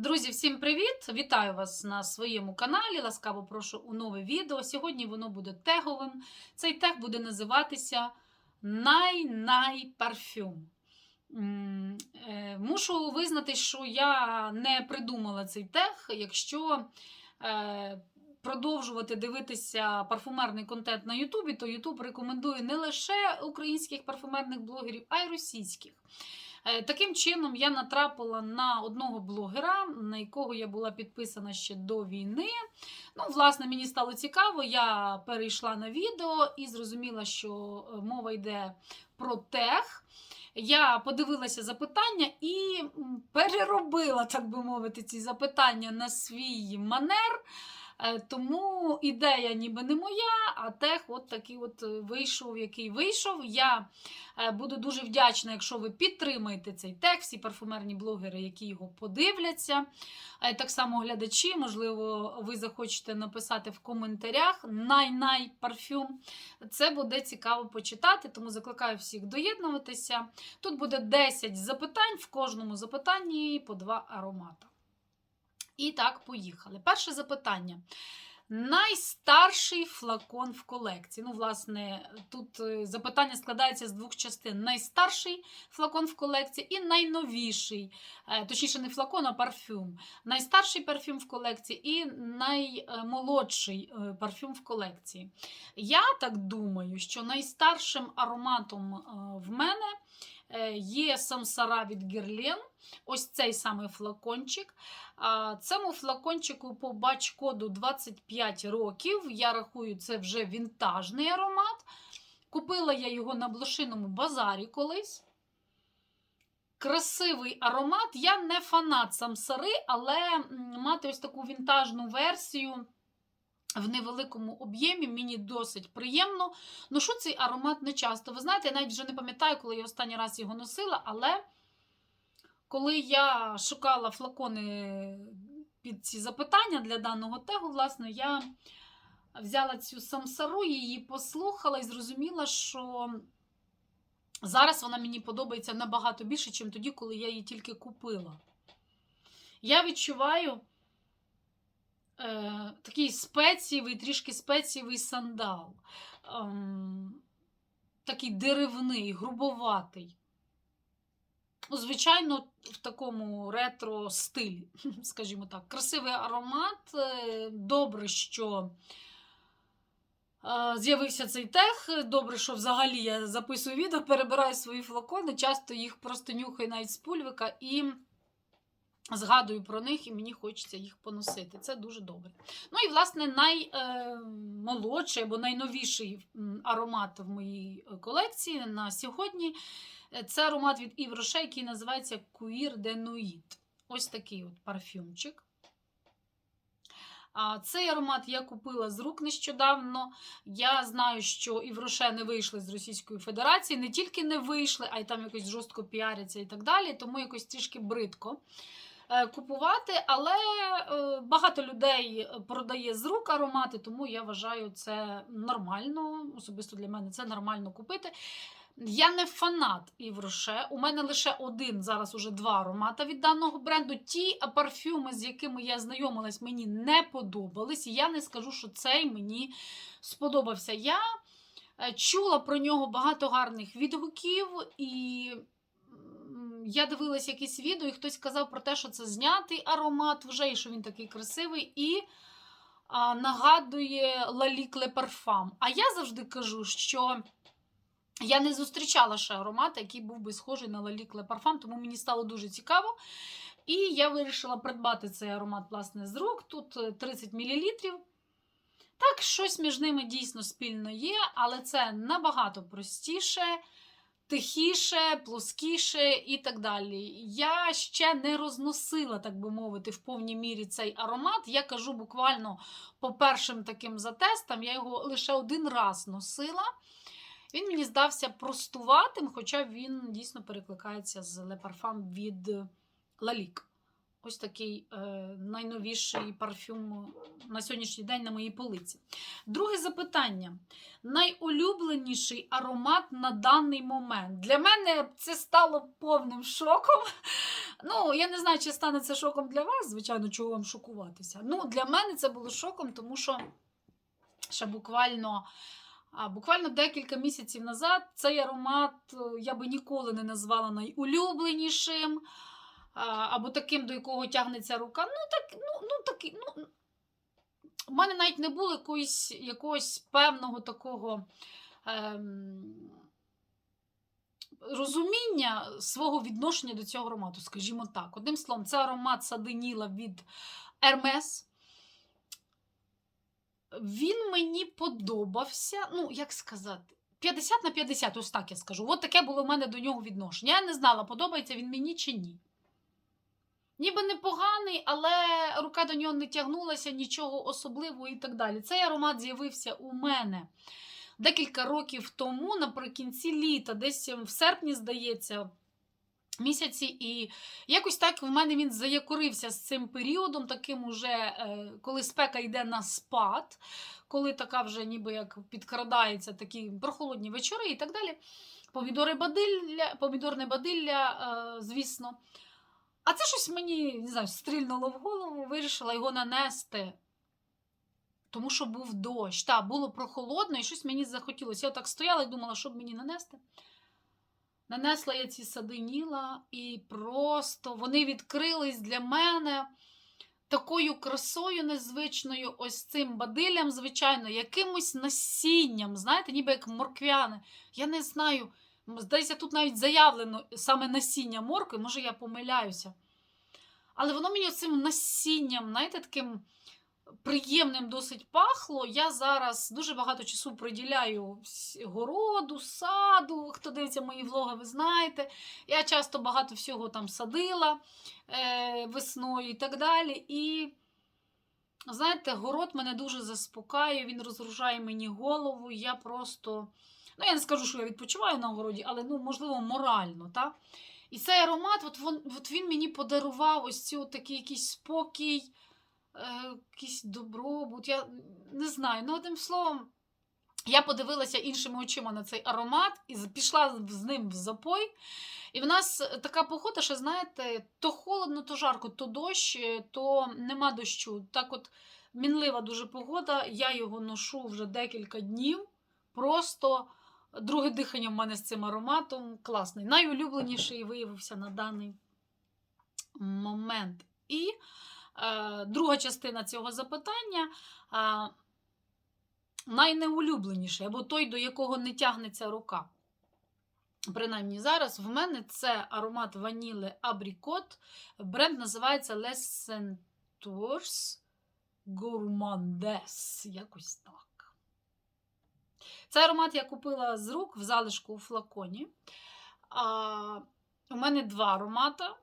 Друзі, всім привіт! Вітаю вас на своєму каналі. Ласкаво прошу у нове відео. Сьогодні воно буде теговим. Цей тег буде називатися Най-най парфюм. Е, Мушу визнати, що я не придумала цей тег. Якщо е, продовжувати дивитися парфумерний контент на Ютубі, то Ютуб рекомендує не лише українських парфумерних блогерів, а й російських. Е, Таким чином, я натрапила на одного блогера, на якого я була підписана ще до війни. Ну, власне, мені стало цікаво, я перейшла на відео і зрозуміла, що е, мова йде про тех. Я подивилася запитання і переробила, так би мовити, ці запитання на свій манер. Е, Тому ідея ніби не моя, а тех от такий от е, вийшов, який вийшов. Я е, буду дуже вдячна, якщо ви підтримаєте цей тех, всі парфумерні блогери, які його подивляться. Так само глядачі, можливо, ви захочете написати в коментарях най-най парфюм. Це буде цікаво почитати, тому закликаю всіх доєднуватися. Тут буде 10 запитань, в кожному запитанні по два аромата. І так, поїхали. Перше запитання. Найстарший флакон в колекції. Ну, власне, тут е, запитання складається з двох частин: найстарший флакон в колекції і найновіший, е, точніше, не флакон, а парфюм. Найстарший парфюм в колекції і наймолодший е, парфюм в колекції. Я так думаю, що найстаршим ароматом в мене є самсара від Герлен. Ось цей самий флакончик. Цьому флакончику по бач-коду 25 років. Я рахую, це вже вінтажний аромат. Купила я його на блошиному базарі колись. Красивий аромат. Я не фанат самсари, але мати ось таку вінтажну версію в невеликому об'ємі мені досить приємно. Ношу цей аромат не часто. Ви знаєте, я навіть вже не пам'ятаю, коли я останній раз його носила, але коли я шукала флакони під ці запитання для даного тегу, власне, я взяла цю самсару, її послухала і зрозуміла, що зараз вона мені подобається набагато більше, ніж тоді, коли я її тільки купила. Я відчуваю е, такий спецієвий, трішки спецієвий сандал. Ем, такий деревний, грубоватий. Ну, звичайно, в такому ретро стилі, скажімо так. Красивий аромат. е, Добре, що е, з'явився цей тех. Добре, що взагалі я записую відео, перебираю свої флакони, часто їх просто нюхаю навіть з пульвика і згадую про них, і мені хочеться їх поносити. Це дуже добре. Ну і, власне, наймолодший або найновіший аромат в моїй е, колекції на сьогодні. Е, Це аромат від Rocher, який називається de Nuit. Ось такий от парфюмчик. А Цей аромат я купила з рук нещодавно. Я знаю, що Rocher не вийшли з Російської Федерації, не тільки не вийшли, а й там якось жорстко піаряться і так далі, тому якось трішки бридко е, купувати. Але е, багато людей продає з рук аромати, тому я вважаю це нормально. Особисто для мене це нормально купити. Я не фанат Івроше. У мене лише один, зараз уже два аромата від даного бренду. Ті парфюми, з якими я знайомилась, мені не подобались. Я не скажу, що цей мені сподобався. Я е, чула про нього багато гарних відгуків, і я дивилась якісь відео, і хтось казав про те, що це знятий аромат вже, і що він такий красивий. І а, нагадує Лалі Кле Парфам. А я завжди кажу, що. Я не зустрічала ще аромат, який був би схожий на Лалі Кле Парфам, тому мені стало дуже цікаво. І я вирішила придбати цей аромат, власне, з рук. Тут е, 30 мл. Так, щось між ними дійсно спільно є, але це набагато простіше, тихіше, плоскіше і так далі. Я ще не розносила, так би мовити, в повній мірі цей аромат. Я кажу буквально по першим таким затестам, я його лише один раз носила. Він мені здався простуватим, хоча він дійсно перекликається з Le Parfum від Лалік. Ось такий е, найновіший парфюм на сьогоднішній день на моїй полиці. Друге запитання. Найулюбленіший аромат на даний момент. Для мене це стало повним шоком. Ну, я не знаю, чи стане це шоком для вас, звичайно, чого вам шокуватися. Ну, для мене це було шоком, тому що ще буквально. А буквально декілька місяців назад цей аромат е, я би ніколи не назвала найулюбленішим, або таким, до якого тягнеться рука. Ну, так, ну, ну, такий, ну, у мене навіть не було якоїсь, якогось певного такого ем, розуміння свого відношення до цього аромату, скажімо так. Одним словом, це аромат Саденіла від Hermes. Він мені подобався, ну, як сказати, 50 на 50, ось так я скажу. От таке було в мене до нього відношення. Я не знала, подобається він мені чи ні. Ніби непоганий, але рука до нього не тягнулася, нічого особливого і так далі. Цей аромат з'явився у мене декілька років тому, наприкінці літа, десь в серпні, здається, місяці. І якось так в мене він заякорився з цим періодом, таким уже, е, коли спека йде на спад, коли така вже ніби як підкрадається такі прохолодні вечори і так далі. Помідори бадилля, помідорне бадилля, е, звісно. А це щось мені не знаю, стрільнуло в голову, вирішила його нанести. Тому що був дощ. Так, було прохолодно і щось мені захотілося. Я так стояла і думала, що б мені нанести. Нанесла я ці садиніла, і просто вони відкрились для мене такою красою незвичною, ось цим бадиллям, звичайно, якимось насінням, знаєте, ніби як морквяне. Я не знаю. Здається, тут навіть заявлено саме насіння моркви, може я помиляюся. Але воно мені цим насінням, знаєте, таким приємним досить пахло. Я зараз дуже багато часу приділяю городу, саду. Хто дивиться мої влоги, ви знаєте. Я часто багато всього там садила е, весною і так далі. І, знаєте, город мене дуже заспокаює, він розгружає мені голову. Я просто. Ну, я не скажу, що я відпочиваю на городі, але ну, можливо, морально. так? І цей аромат, от, вон, от він мені подарував ось цю такий якийсь спокій, е, якийсь добробут. Я не знаю. Ну, одним словом, я подивилася іншими очима на цей аромат і пішла з ним в запой. І в нас така погода, що, знаєте, то холодно, то жарко, то дощ, то нема дощу. Так от мінлива дуже погода. Я його ношу вже декілька днів. Просто. Друге дихання в мене з цим ароматом класний. Найулюбленіший виявився на даний момент. І е, друга частина цього запитання е, найнеулюбленіший, або той, до якого не тягнеться рука. Принаймні зараз в мене це аромат ваніли Абрікот. Бренд називається Les Centaurs Gourmandes. Якось так. Цей аромат я купила з рук в залишку у флаконі. А, У мене два аромата.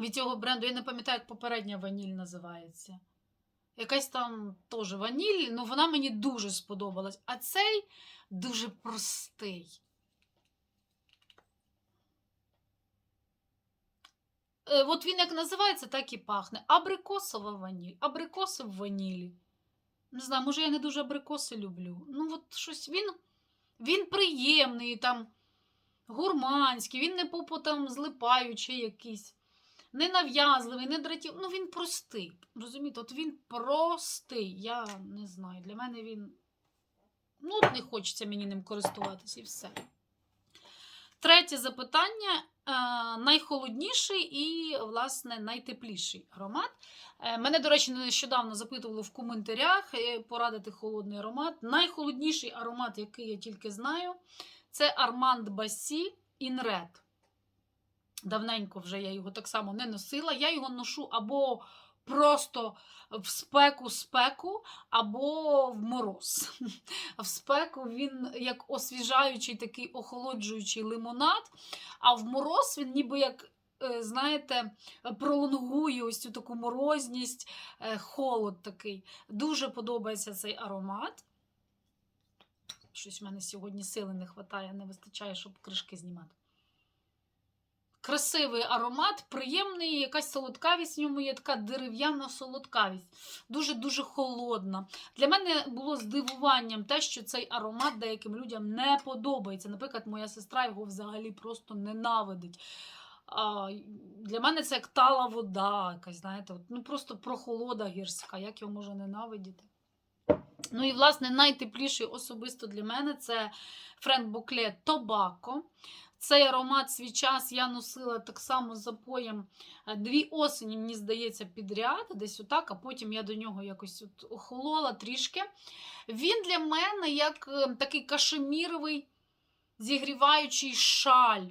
Від цього бренду, я не пам'ятаю, як попередня ваніль називається. Якась там теж ваніль, ну вона мені дуже сподобалась. А цей дуже простий. Е, От він як називається, так і пахне. Абрикосова ваніль. Абрикоси в ванілі. Не знаю, може, я не дуже абрикоси люблю. Ну, от щось він він приємний, там, гурманський, він не попо там злипаючий якийсь, не нав'язливий, не дратів. Ну, він простий. Розумієте, от він простий. Я не знаю, для мене він. Ну, от не хочеться мені ним користуватися і все. Третє запитання. Найхолодніший і, власне, найтепліший аромат. Е, мене, до речі, нещодавно запитували в коментарях е, порадити холодний аромат. Найхолодніший аромат, який я тільки знаю, це Armand Басі In Red. Давненько вже я його так само не носила. Я його ношу або просто в спеку-спеку, або в мороз. В спеку він як освіжаючий, такий охолоджуючий лимонад, а в мороз він ніби як. е, Знаєте, пролонгує ось цю таку морозність, е, холод такий. Дуже подобається цей аромат. Щось в мене сьогодні сили не вистачає, не вистачає, щоб кришки знімати. Красивий аромат, приємний, якась солодкавість в ньому є така дерев'яна солодкавість, дуже-дуже холодна. Для мене було здивуванням те, що цей аромат деяким людям не подобається. Наприклад, моя сестра його взагалі просто ненавидить. А, для мене це як тала вода, якась, знаєте, ну просто прохолода гірська, як його можна ненавидіти. Ну і, власне, найтепліший особисто для мене це Френк Бокле Тобако. Цей аромат свій час я носила так само запоєм е, дві осені, мені здається, підряд, десь отак, а потім я до нього якось от охолола трішки. Він для мене як е, такий кашеміровий зігріваючий шаль.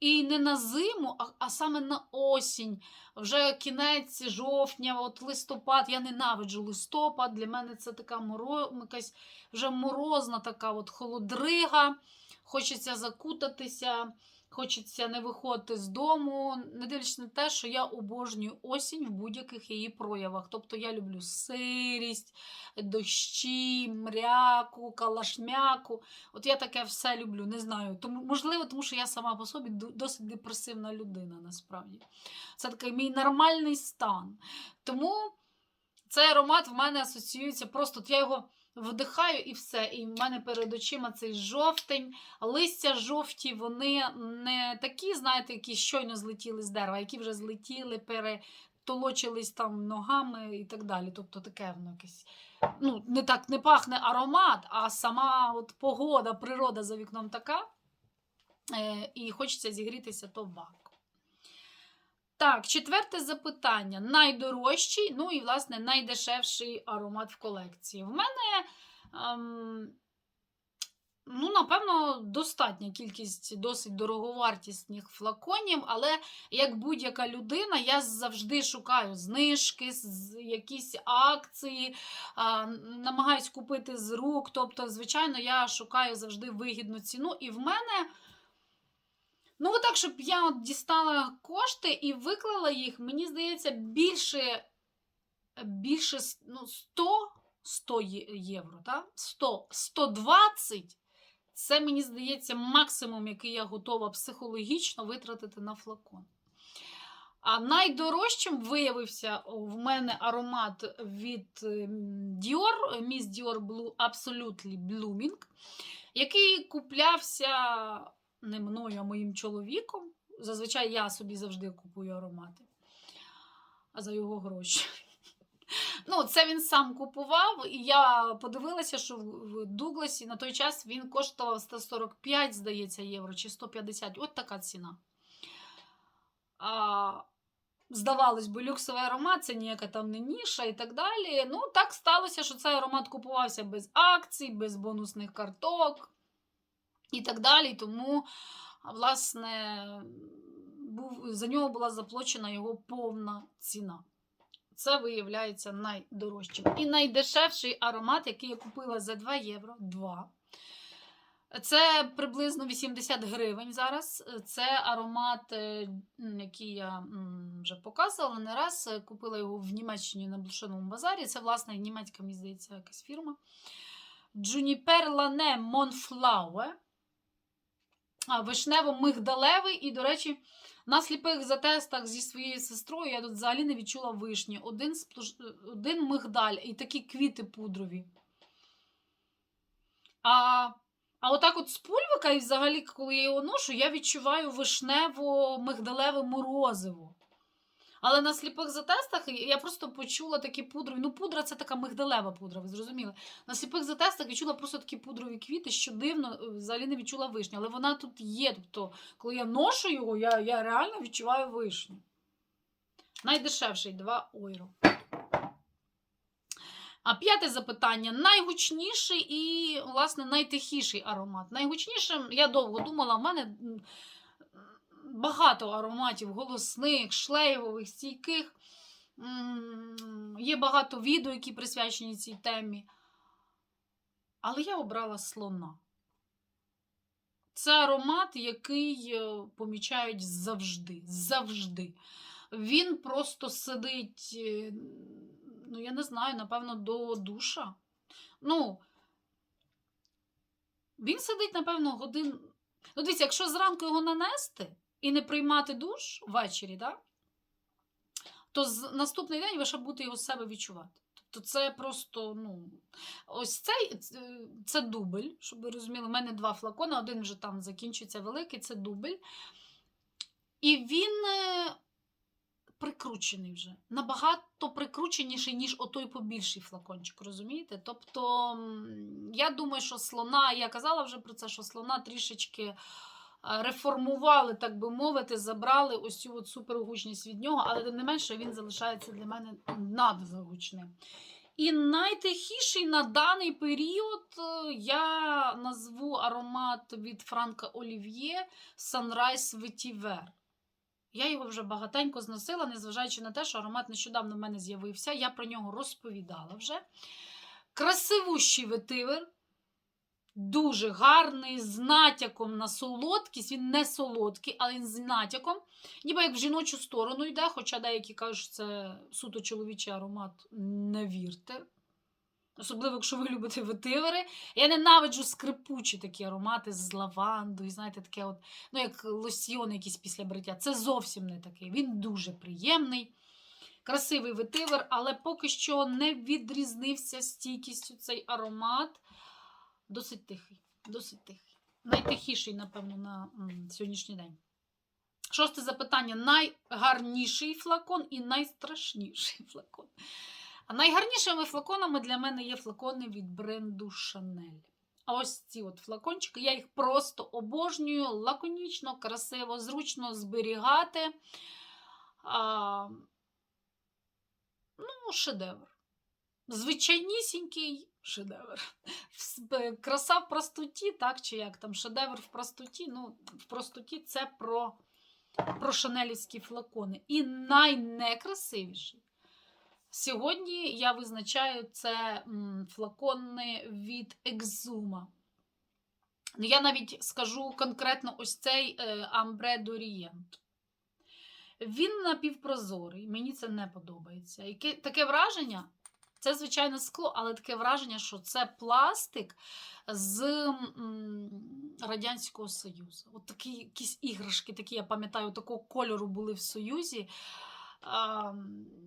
І не на зиму, а, а саме на осінь. Вже кінець жовтня, от листопад. Я ненавиджу листопад. Для мене це така моро, якась вже морозна така от холодрига. Хочеться закутатися, хочеться не виходити з дому, не дивлячись на те, що я обожнюю осінь в будь-яких її проявах. Тобто я люблю сирість, дощі, мряку, калашмяку. От я таке все люблю, не знаю. Тому, можливо, тому що я сама по собі досить депресивна людина, насправді. Це такий мій нормальний стан. Тому цей аромат в мене асоціюється просто. От я його вдихаю і все. І в мене перед очима цей жовтень, листя жовті, вони не такі, знаєте, які щойно злетіли з дерева, які вже злетіли, перетолочились там ногами і так далі. Тобто таке воно якесь. Ну, не так не пахне аромат, а сама от погода, природа за вікном така. Е, і хочеться зігрітися тобако. Так, четверте запитання. Найдорожчий, ну і, власне, найдешевший аромат в колекції. В мене, ем, ну, напевно, достатня кількість досить дороговартісних флаконів, але як будь-яка людина, я завжди шукаю знижки, якісь акції, а, намагаюсь купити з рук. Тобто, звичайно, я шукаю завжди вигідну ціну. І в мене. Ну, отак, щоб я от дістала кошти і виклала їх, мені здається, більше, більше ну, 100, 100 євро, так? 100, 120 це, мені здається, максимум, який я готова психологічно витратити на флакон. А найдорожчим виявився в мене аромат від ем, Dior, Miss Dior Blue Absolutely Blooming, який куплявся не мною, а моїм чоловіком. Зазвичай я собі завжди купую аромати, а за його гроші. Ну, це він сам купував, і я подивилася, що в Дугласі на той час він коштував 145, здається, євро чи 150. От така ціна. А, здавалось би, люксовий аромат, це ніяка там не ніша і так далі. Ну, так сталося, що цей аромат купувався без акцій, без бонусних карток і так далі. Тому, власне, був, за нього була заплачена його повна ціна. Це виявляється найдорожчим. І найдешевший аромат, який я купила за 2 євро. 2. Це приблизно 80 гривень зараз. Це аромат, е, який я вже показувала не раз. Купила його в Німеччині на блошиному базарі. Це, власне, німецька, мені здається, якась фірма. Juniper Lane Monflaue. Вишнево-мигдалевий. І, до речі, на сліпих затестах зі своєю сестрою я тут взагалі не відчула вишні. Один, сплуш... Один мигдаль і такі квіти пудрові. А, а отак от з пульвика, і взагалі, коли я його ношу, я відчуваю вишнево-мигдалеве морозиво. Але на сліпих затестах я просто почула такі пудрові. Ну, пудра це така мигдалева пудра, ви зрозуміли. На сліпих затестах відчула просто такі пудрові квіти, що дивно, е, взагалі не відчула вишню. Але вона тут є. Тобто, коли я ношу його, я, я реально відчуваю вишню. Найдешевший 2 євро. А п'яте запитання: найгучніший і, власне, найтихіший аромат. Найгучнішим, я довго думала, в мене багато ароматів голосних, шлейвових, стійких. Є багато відео, які присвячені цій темі. Але я обрала слона. Це аромат, який е, помічають завжди. Завжди. Він просто сидить, е, ну, я не знаю, напевно, до душа. Ну, він сидить, напевно, годин. Ну, дивіться, якщо зранку його нанести, і не приймати душ ввечері, да? то наступний день ви ще будете його себе відчувати. Тобто це просто, ну, ось цей це- це дубль, щоб ви розуміли. У мене два флакони, один вже там закінчується великий, це дубль. І він е, прикручений вже. Набагато прикрученіший, ніж отой побільший флакончик, розумієте? Тобто, я думаю, що слона, я казала вже про це, що слона трішечки е, реформували, так би мовити, забрали ось цю от супергучність від нього, але тим не менше він залишається для мене надзагучним. І найтихіший на даний період е, я назву аромат від Франка Олів'є Sunrise Vetiver. Я його вже багатенько зносила, незважаючи на те, що аромат нещодавно в мене з'явився. Я про нього розповідала вже. Красивущий ветивер, дуже гарний, з натяком на солодкість. Він не солодкий, але він з натяком. Ніби як в жіночу сторону йде, хоча деякі кажуть, що це суто чоловічий аромат. Не вірте. Особливо, якщо ви любите ветивери. Я ненавиджу скрипучі такі аромати з лавандою, знаєте, таке от, ну, як лосьйон якийсь після бриття. Це зовсім не такий. Він дуже приємний, красивий ветивер, але поки що не відрізнився стійкістю цей аромат. Досить тихий. Досить тихий. Найтихіший, напевно, на сьогоднішній день. Шосте запитання: найгарніший флакон і найстрашніший флакон. А найгарнішими флаконами для мене є флакони від бренду Chanel. А ось ці от флакончики, я їх просто обожнюю, лаконічно, красиво, зручно зберігати. А, ну, шедевр. Звичайнісінький шедевр. Краса в простоті, так, чи як там шедевр в простоті. Ну, в простоті це про, про шанелівські флакони. І найнекрасивіший. Сьогодні я визначаю це флакони від Екзума. Ну, я навіть скажу конкретно ось цей Амбре Дорієнт. Він напівпрозорий, мені це не подобається. Таке враження, це, звичайно, скло, але таке враження, що це пластик з Радянського Союзу. От такі якісь іграшки, такі, я пам'ятаю, такого кольору були в Союзі.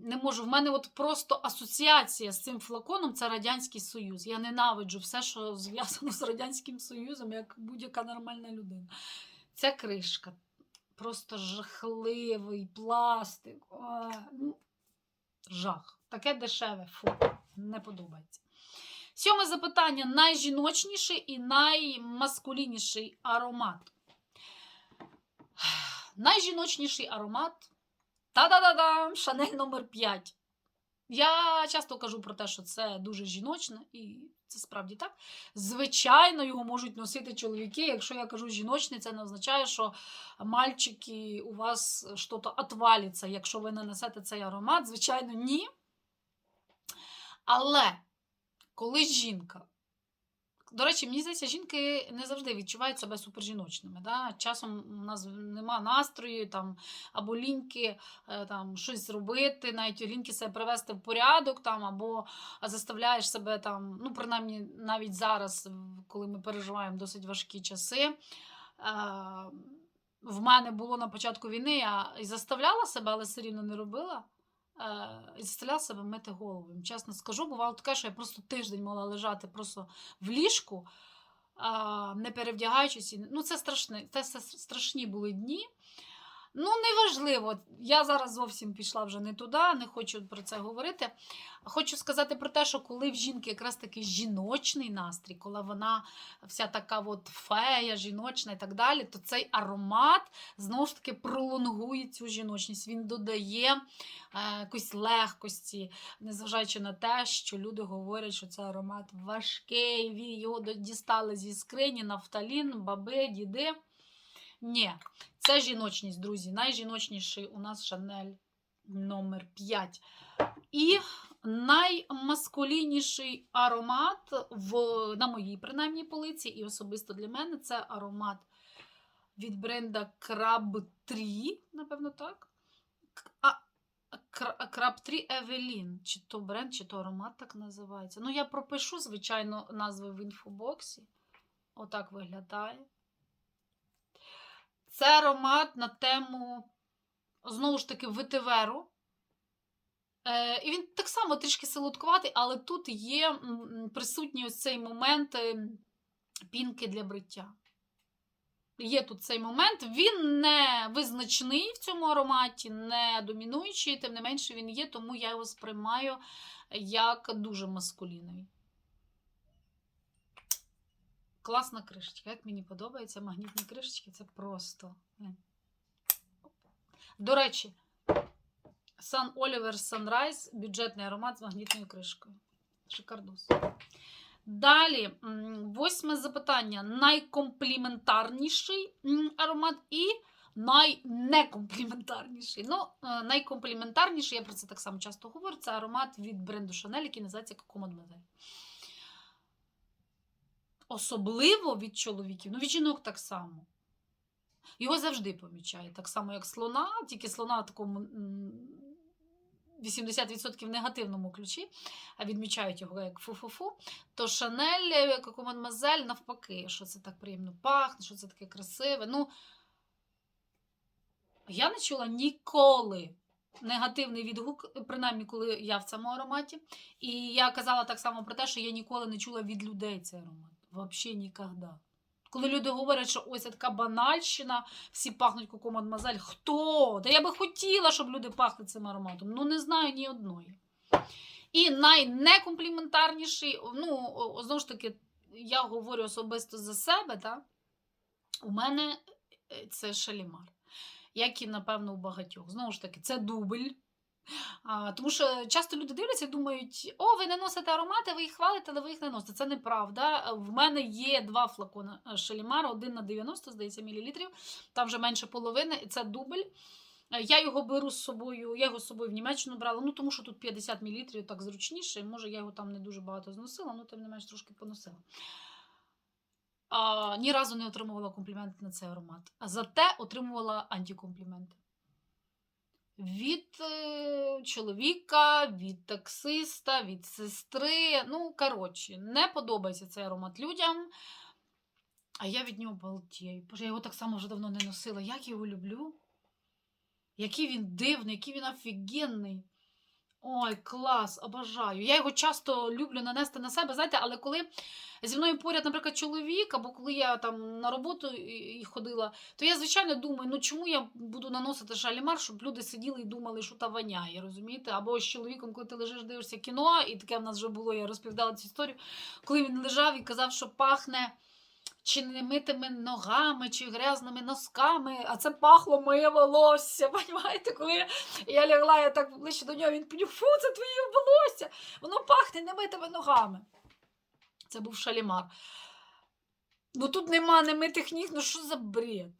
Не можу, в мене от просто асоціація з цим флаконом це Радянський Союз. Я ненавиджу все, що зв'язано з Радянським Союзом, як будь-яка нормальна людина. Ця кришка просто жахливий пластик. Ну, жах. Таке дешеве, фу, не подобається. Сьоме запитання: найжіночніший і наймаскулінніший аромат. Найжіночніший аромат. Та-да-да-дам! Шанель номер 5. Я часто кажу про те, що це дуже жіночне, і це справді так. Звичайно, його можуть носити чоловіки. Якщо я кажу жіночний, це не означає, що мальчики у вас щось отвалиться, якщо ви не несете цей аромат. Звичайно, ні. Але коли жінка. До речі, мені здається, жінки не завжди відчувають себе супержіночними. Да? Часом у нас нема настрою там, або ліньки е, там, щось зробити, навіть ліньки себе привести в порядок, там, або заставляєш себе там, ну, принаймні, навіть зараз, коли ми переживаємо досить важкі часи. е, В мене було на початку війни, я і заставляла себе, але все рівно не робила. Е, заставляла себе мити голову. Чесно скажу, бувало таке, що я просто тиждень могла лежати просто в ліжку, не перевдягаючись. Ну, це страшне, це страшні були дні. Ну, неважливо. Я зараз зовсім пішла вже не туди, не хочу про це говорити. Хочу сказати про те, що коли в жінки якраз такий жіночний настрій, коли вона вся така от фея, жіночна і так далі, то цей аромат знову ж таки пролонгує цю жіночність. Він додає е, якоїсь легкості, незважаючи на те, що люди говорять, що це аромат важкий, його дістали зі скрині, нафталін, баби, діди. Ні, це жіночність, друзі. Найжіночніший у нас Шанель номер 5. І наймаскулінніший аромат в, на моїй принаймні полиці, і особисто для мене це аромат від бренда Crab 3, напевно, так. А, Краб 3 Евелін. Чи то бренд, чи то аромат так називається. Ну, я пропишу, звичайно, назви в інфобоксі. Отак виглядає. Це аромат на тему, знову ж таки, ветиверу. Е, і він так само трішки солодкуватий, але тут є присутній ось цей момент е, пінки для бриття. Є тут цей момент. Він не визначний в цьому ароматі, не домінуючий, тим не менше він є, тому я його сприймаю як дуже маскуліновий. Класна кришечка. Як мені подобаються магнітні кришечки, це просто. е. До речі, Sun Oliver Sunrise бюджетний аромат з магнітною кришкою. Шикардос. Далі, восьме запитання. Найкомпліментарніший аромат і найнекомпліментарніший. Ну, е, найкомпліментарніший, я про це так само часто говорю, це аромат від бренду Chanel, який називається Coco Mademoiselle. Особливо від чоловіків, ну від жінок так само. Його завжди помічають, так само, як слона, тільки слона в такому 80% в негативному ключі, а відмічають його як фу-фу-фу. То Шанель, Коко Мадмазель, навпаки, що це так приємно пахне, що це таке красиве. Ну, я не чула ніколи негативний відгук, принаймні, коли я в цьому ароматі. І я казала так само про те, що я ніколи не чула від людей цей аромат. Взагалі ніколи. Коли люди говорять, що ось така банальщина, всі пахнуть коко мадмазель. Хто? Та я би хотіла, щоб люди пахли цим ароматом. Ну, не знаю ні одної. І найнекомпліментарніший, ну, знову ж таки, я говорю особисто за себе, так? у мене е, це шалімар. Як і, напевно, у багатьох. Знову ж таки, це дубль. А, тому що часто люди дивляться і думають, о, ви не носите аромати, ви їх хвалите, але ви їх не носите. Це неправда. В мене є два флакони Шалімара, один на 90, здається, мілілітрів, там вже менше половини, і це дубль. Е, Я його беру з собою, я його з собою в Німеччину брала, ну тому що тут 50 мл так зручніше. Може, я його там не дуже багато зносила, ну тим не менш трошки поносила. А, ні разу не отримувала компліменти на цей аромат. А зате отримувала антикомпліменти. Від е, чоловіка, від таксиста, від сестри. Ну, коротше, не подобається цей аромат людям. А я від нього балдію. Боже, я його так само вже давно не носила. Як його люблю. Який він дивний, який він офігенний. Ой, клас, обожаю. Я його часто люблю нанести на себе, знаєте, але коли зі мною поряд, наприклад, чоловік, або коли я там на роботу і- ходила, то я, звичайно, думаю, ну чому я буду наносити шалімар, щоб люди сиділи і думали, що та воняє, розумієте? Або з чоловіком, коли ти лежиш, дивишся кіно, і таке в нас вже було, я розповідала цю історію, коли він лежав і казав, що пахне. Чи не митими ногами, чи грязними носками, а це пахло моє волосся. Понімаєте, коли я, я лягла, я так ближче до нього, він подів, фу, це твоє волосся. Воно пахне немитими ногами. Це був шалімар. Ну тут нема немитих ніг, ну що за бред?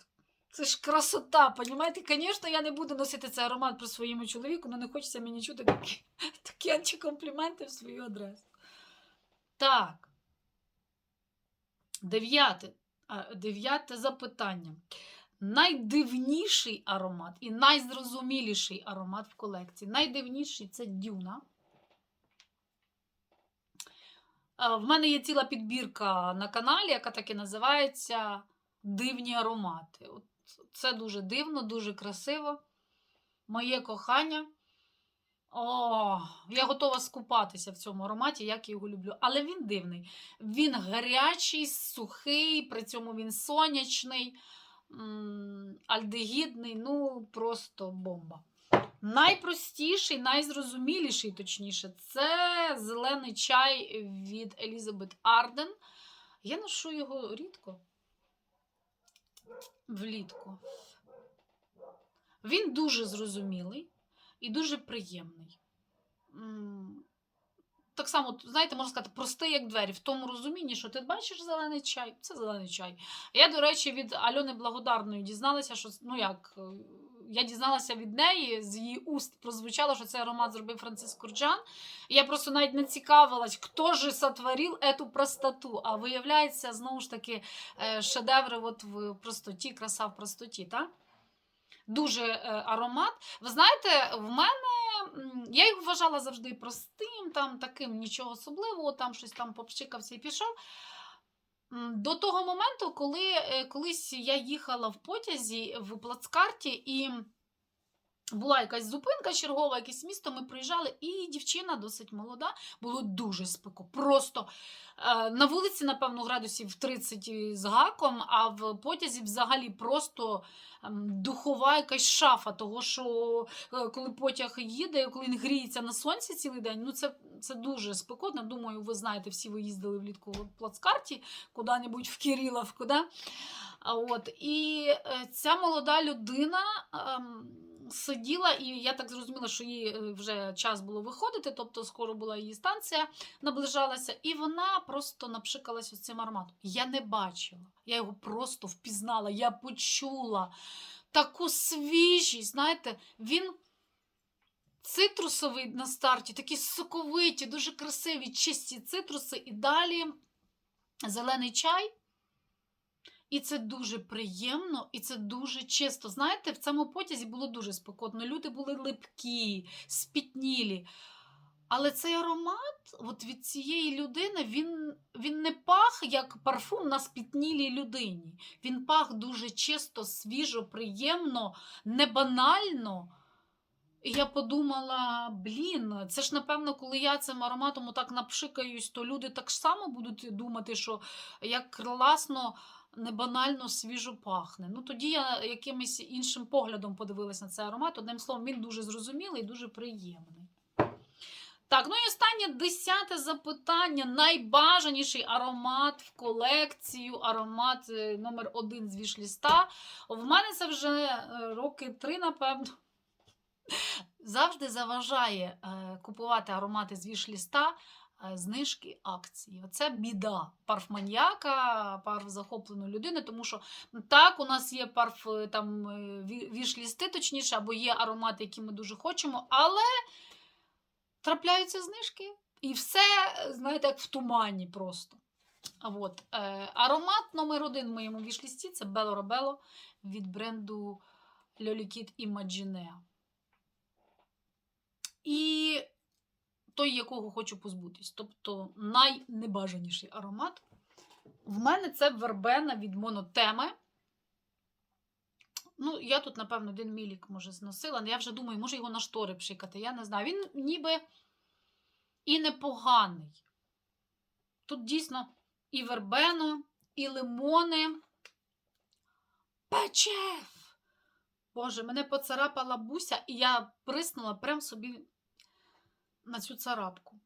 Це ж красота, понімаєте? Звісно, я не буду носити цей аромат при своєму чоловіку, але не хочеться мені чути такі, такі антикомпліменти в свою адресу. Так. Дев'яте, дев'яте запитання. Найдивніший аромат і найзрозуміліший аромат в колекції. Найдивніший це дюна. В мене є ціла підбірка на каналі, яка так і називається Дивні аромати. Це дуже дивно, дуже красиво. Моє кохання. О, я готова скупатися в цьому ароматі, як я його люблю. Але він дивний. Він гарячий, сухий, при цьому він сонячний, альдегідний, ну просто бомба. Найпростіший, найзрозуміліший, точніше, це зелений чай від Елізабет Арден. Я ношу його рідко. Влітку. Він дуже зрозумілий і дуже приємний. Так само, знаєте, можна сказати, простий, як двері, в тому розумінні, що ти бачиш зелений чай, це зелений чай. Я, до речі, від Альони Благодарної дізналася, що ну як, е, я дізналася від неї, з її уст прозвучало, що цей аромат зробив Франциск Курджан. Я просто навіть не цікавилась, хто ж сотворив ету простоту. А виявляється, знову ж таки, е, шедеври от в простоті, краса в простоті. так? Дуже е, аромат. Ви знаєте, в мене я їх вважала завжди простим, там таким нічого особливого, там щось там попщикався і пішов. До того моменту, коли е, колись я їхала в потязі в плацкарті, і була якась зупинка чергова, якесь місто, ми приїжджали, і дівчина досить молода, було дуже спеко. Просто е, на вулиці, напевно, градусів 30 з гаком, а в потязі взагалі просто ем, духова якась шафа, того що е, коли потяг їде, коли він гріється на сонці цілий день, ну це, це дуже спекотно. Думаю, ви знаєте, всі ви їздили влітку в плацкарті куди-небудь в Кириловку, да? От, і е, ця молода людина ем, сиділа, і я так зрозуміла, що їй е, вже час було виходити, тобто скоро була її станція, наближалася, і вона просто напшикалась ось цим ароматом. Я не бачила, я його просто впізнала, я почула таку свіжість, знаєте, він. Цитрусовий на старті, такі соковиті, дуже красиві, чисті цитруси, і далі зелений чай. І це дуже приємно, і це дуже чисто. Знаєте, в цьому потязі було дуже спекотно. Люди були липкі, спітнілі. Але цей аромат от від цієї людини він, він не пах як парфум на спітнілій людині. Він пах дуже чисто, свіжо, приємно, не банально. І я подумала: блін, це ж напевно, коли я цим ароматом отак напшикаюсь, то люди так само будуть думати, що як класно не банально свіжо пахне. Ну тоді я якимось іншим поглядом подивилась на цей аромат. Одним словом, він дуже зрозумілий і дуже приємний. Так, ну і останнє десяте запитання. Найбажаніший аромат в колекцію, аромат е, номер один з вішліста. В мене це вже е, роки три, напевно. Завжди заважає е, купувати аромати з вішліста знижки акції. Оце біда парфманьяка, парф захопленої людини, тому що так, у нас є парф е, там е, вішлісти, точніше, або є аромати, які ми дуже хочемо, але трапляються знижки. І все, е, знаєте, як в тумані просто. От, е, аромат номер один в моєму вішлісті це Бело Робело від бренду Lollikit Imagine. І той, якого хочу позбутись. Тобто найнебажаніший аромат. В мене це вербена від монотеми. Ну, я тут, напевно, один мілік, може, зносила. Я вже думаю, може його на штори пшикати. Я не знаю. Він ніби і непоганий. Тут дійсно і вербено, і лимони. Печев! Боже, мене поцарапала буся, і я приснула прям собі на цю царапку.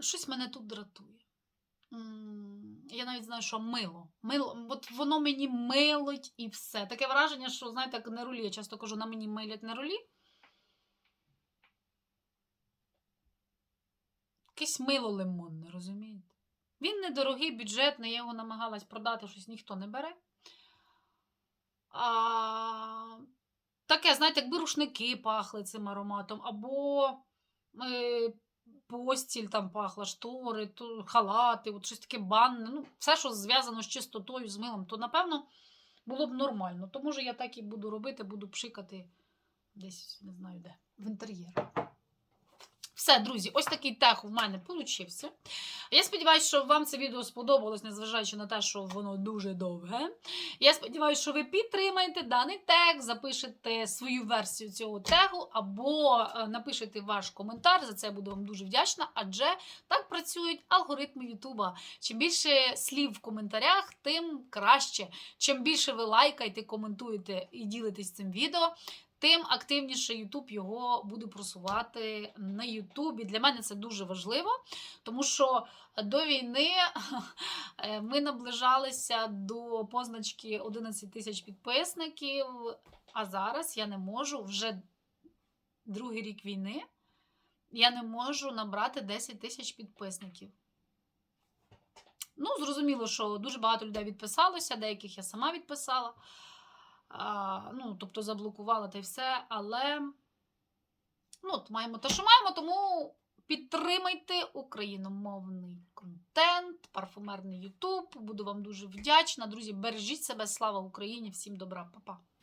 Щось мене тут дратує. Я навіть знаю, що мило. мило. От воно мені милить і все. Таке враження, що, знаєте, як на рулі. Я часто кажу, на мені милять на рулі. Якесь мило лимонне, розумієте? Він недорогий, бюджетний, я його намагалась продати, щось ніхто не бере. А, таке, знаєте, якби рушники пахли цим ароматом, або постіль там пахла, штори, то, халати, от щось таке банне. Ну, все, що зв'язано з чистотою, з милом, то, напевно, було б нормально. То, може, я так і буду робити, буду пшикати десь, не знаю де, в інтер'єр. Все, друзі, ось такий тех у мене получився. Я сподіваюся, що вам це відео сподобалось, незважаючи на те, що воно дуже довге. Я сподіваюся, що ви підтримаєте даний тег, запишете свою версію цього тегу, або е, напишете ваш коментар. За це я буду вам дуже вдячна, адже так працюють алгоритми Ютуба. Чим більше слів в коментарях, тим краще. Чим більше ви лайкаєте, коментуєте і ділитесь цим відео, тим активніше YouTube його буде просувати на Ютубі. Для мене це дуже важливо, тому що до війни е, ми наближалися до позначки 11 тисяч підписників, а зараз я не можу вже другий рік війни. Я не можу набрати 10 тисяч підписників. Ну, зрозуміло, що дуже багато людей відписалося, деяких я сама відписала. А, ну, тобто заблокувала й все. Але ну, от маємо те, що маємо, тому підтримайте україномовний контент, парфумерний Ютуб. Буду вам дуже вдячна. Друзі, бережіть себе, слава Україні! Всім добра, Па-па!